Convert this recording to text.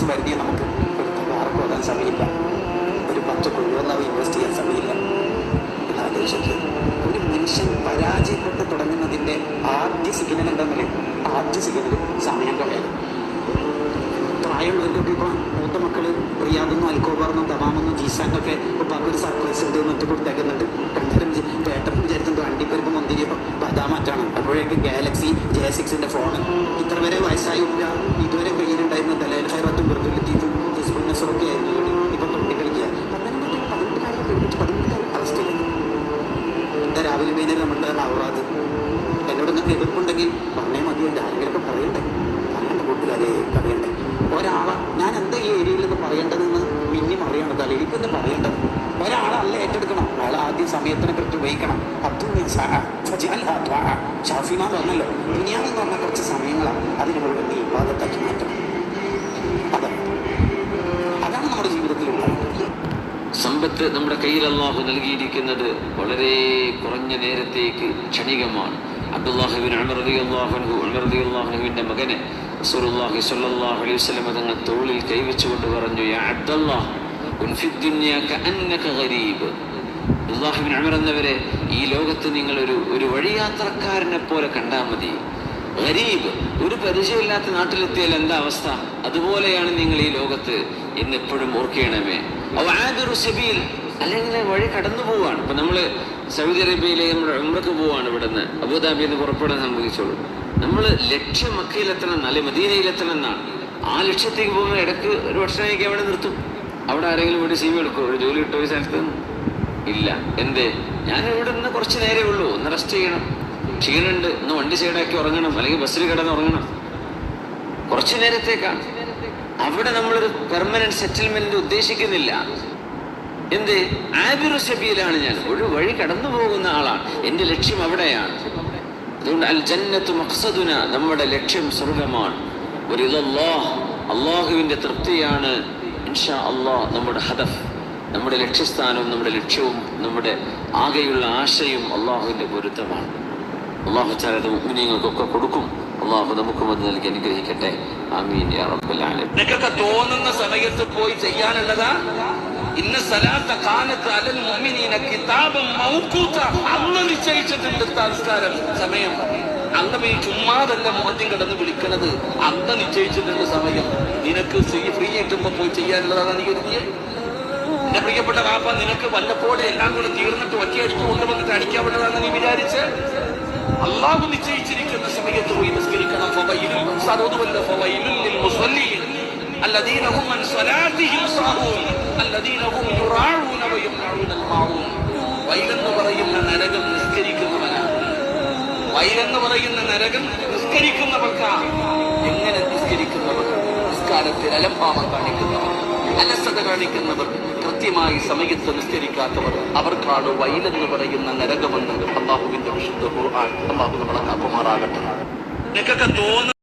Licence പരിധിയെ നമുക്ക് ആർക്കും ഓടാൻ സമയമില്ല. ഒരു പത്ത് കൊള്ളുവന്നാവ് ഇൻവെസ്റ്റ് ചെയ്യാൻ സമയമില്ല. എന്നാലോചിക്കുക ഒരു മനുഷ്യൻ പരാജയപ്പെട്ട് തുടങ്ങുന്നതിന്റെ ആദ്യ സിഗ്നൽ എന്താണെന്നല്ലേ ആദ്യ സിഗ്നൽ സമയം കളയാണ്. പ്രായമുള്ളവർക്കൊക്കെ ഇപ്പം മൂത്ത മക്കൾ റിയാദെന്നും അൽക്കോബാറെന്നും തമാമെന്നും ജീസാനൊക്കെ ഇപ്പൊ ഒരു സർപ്രൈസ് ഉണ്ട് എന്നിട്ട് കൊടുത്തേക്കുന്നുണ്ട്. കണ്ടരം പേട്ടപ്പം വിചാരിച്ചിട്ട് വണ്ടിപ്പേർക്ക് മുന്തിരിയപ്പോ ബദാമാറ്റാണ് അപ്പോഴേക്ക് ഗാലക്സി ജെ സിക്സിന്റെ ഫോൺ ഇത്ര വരെ വയസ്സായി ഇതുവരെ എതിർപ്പുണ്ടെങ്കിൽ പറഞ്ഞേ മതി എന്റെ ആരെങ്കിലൊക്കെ പറയണ്ടേ? പറയണ്ട കൂട്ടുകാരെ പറയണ്ടേ? ഒരാളെ ഞാൻ എന്താ ഈ ഏരിയയിൽ നിന്ന് പറയേണ്ടതെന്ന് പിന്നെ അറിയണം തല എനിക്കൊന്ന് പറയേണ്ടത് ഒരാളല്ല ഏറ്റെടുക്കണം. അയാൾ ആദ്യം സമയത്തിനെ കുറിച്ച് ഉപയോഗിക്കണം. ഷാഫിമാൻ പറഞ്ഞല്ലോ ദുനിയാവെന്ന് പറഞ്ഞ കുറച്ച് സമയങ്ങളാണ് അതിന് മുഴുവൻ നീ ഇബാദത്താക്കി മാറ്റണം. സമ്പത്ത് നമ്മുടെ കയ്യിൽ അള്ളാഹു നൽകിയിരിക്കുന്നത് വളരെ കുറഞ്ഞ നേരത്തേക്ക് ക്ഷണികമാണ്. അബ്ദുല്ലാഹുബിൻ അമർദി ഉമർ അമർദി അൻഹുവിന്റെ മകനെ റസൂലുള്ളാഹി സ്വല്ലല്ലാഹു അലൈഹി വസല്ലം തങ്ങൾ തോളിൽ കൈവച്ചുകൊണ്ട് പറഞ്ഞു യാ അബ്ദല്ലാഹ് അള്ളാഹുബിൻ അമർ എന്നവരെ ഈ ലോകത്ത് നിങ്ങൾ ഒരു ഒരു വഴിയാത്രക്കാരനെ പോലെ കണ്ടാൽ മതി. ഗരീബ് ഒരു പരിചയമില്ലാത്ത നാട്ടിലെത്തിയാൽ എന്താ അവസ്ഥ? അതുപോലെയാണ് നിങ്ങൾ ഈ ലോകത്ത് എന്നെപ്പോഴും ഓർക്കണമേ. അല്ലെങ്കിൽ വഴി കടന്നു പോവുകയാണ്. ഇപ്പം നമ്മൾ സൗദി അറേബ്യയിലെ നമ്മുടെ ഉമ്രക്ക് പോവാണ് ഇവിടുന്ന്. അബുദാബിയിൽ നിന്ന് പുറപ്പെടാൻ സംഭവിച്ചോളൂ നമ്മൾ ലക്ഷ്യം മക്കയിലെത്തണം എന്നല്ല മദീനയിലെത്തണം എന്നാണ് ആ ലക്ഷ്യത്തേക്ക് പോകുന്ന ഇടയ്ക്ക് ഒരു വർഷമേക്ക് അവിടെ നിർത്തും. അവിടെ ആരെങ്കിലും ഇവിടെ സീമ എടുക്കും ഒരു ജോലി കിട്ടുമോ സ്ഥലത്ത്? ഇല്ല. എന്തേ? ഞാൻ ഇവിടെ നിന്ന് കുറച്ച് നേരേ ഉള്ളൂ. ഒന്ന് റെസ്റ്റ് ചെയ്യണം. ക്ഷീണുണ്ട്. ഒന്ന് വണ്ടി സൈഡാക്കി ഉറങ്ങണം. അല്ലെങ്കിൽ ബസ്സിൽ കിടന്ന് ഉറങ്ങണം. കുറച്ച് നേരത്തേക്കാണ്. അവിടെ നമ്മളൊരു പെർമനന്റ് സെറ്റിൽമെന്റ് ഉദ്ദേശിക്കുന്നില്ല. എന്ത്? ആബിറു സബീലാണ് ഞാൻ. ഒരു വഴി കടന്നു പോകുന്ന ആളാണ്. എന്റെ ലക്ഷ്യം അവിടെയാണ്. അതുകൊണ്ട് അൽ ജന്നത്ത് മഖ്സദുന നമ്മുടെ ലക്ഷ്യം സ്വർഗമാണ് ഒരു അള്ളാഹുവിന്റെ തൃപ്തിയാണ്. ഇൻഷാ അള്ളാഹ് നമ്മുടെ ഹദഫ് നമ്മുടെ ലക്ഷ്യസ്ഥാനവും നമ്മുടെ ലക്ഷ്യവും നമ്മുടെ ആകെയുള്ള ആശയും അള്ളാഹുവിന്റെ പൊരുത്തമാണ്. അള്ളാഹു ചാലത് മുഗ്മിനീങ്ങൾക്കൊക്കെ കൊടുക്കും. അള്ളാഹു നമുക്കും അത് നൽകി അനുഗ്രഹിക്കട്ടെ. ആമീൻ നിനക്കൊക്കെ തോന്നുന്ന സമയത്ത് പോയി ചെയ്യാനുള്ളതാ? ഇന്ന സലാത്ത കാലത്ത് അലൽ മുഅ്മിനീന കിതാബം മൗക്കൂത്ത അന്ന് നിശ്ചയിച്ചിട്ടുണ്ട് സംസ്കാരം സമയം. അന്ന് ഈ ചുമ്മാതല്ല മുഹദ്യം കിടന്ന് വിളിക്കണത്? അന്ന് നിശ്ചയിച്ചിട്ടുണ്ട് സമയം. നിനക്ക് ഫ്രീ കിട്ടുമ്പോ പോയി ചെയ്യാനുള്ളതാണ് നീ കരുതിയത് എന്റെ പ്രിയപ്പെട്ട വാപ്പ നിനക്ക് വല്ലപ്പോഴും എല്ലാം കൂടെ തീർന്നിട്ട് ഒറ്റയടിക്ക് കൊണ്ടുവന്നിട്ട് അടിക്കാവുന്നതാണെന്ന് നീ വിചാരിച്ച്? അള്ളാഹു നിശ്ചയിച്ചിരിക്കുന്ന സമയത്ത് പോയി നിസ്കരിക്കണം. ഫവൈലും സറോതുവല്ല ഫവൈലും ലിൽ മുസല്ലീൻ الذين هم عن صلاتهم ساهون الذين هم يراعون ويمنعون الماعون വൈലെന്ന് പറയുന്ന നരകം നിസ്കരിക്കുന്നവനാണ് വൈലെന്ന് പറയുന്ന നരകം നിസ്കരിക്കുന്നവർക്കാ എങ്ങനെ നിസ്കരിക്കുന്നവർ നിസ്കാരത്തിൽ അലംഭാവം കാണിക്കുന്നവർ അലസത കാണിക്കുന്നവർ കൃത്യമായി സമയത്ത് നിസ്കരിക്കാത്തവർ അവർക്കാണ് വൈലെന്ന് പറയുന്ന നരകമെന്ന് അള്ളാഹുവിന്റെ വിശുദ്ധ ഖുർആൻ അള്ളാഹു നമ്മളെ കാക്കുമാറാകട്ടെ നിനക്കൊക്കെ തോന്നുന്നു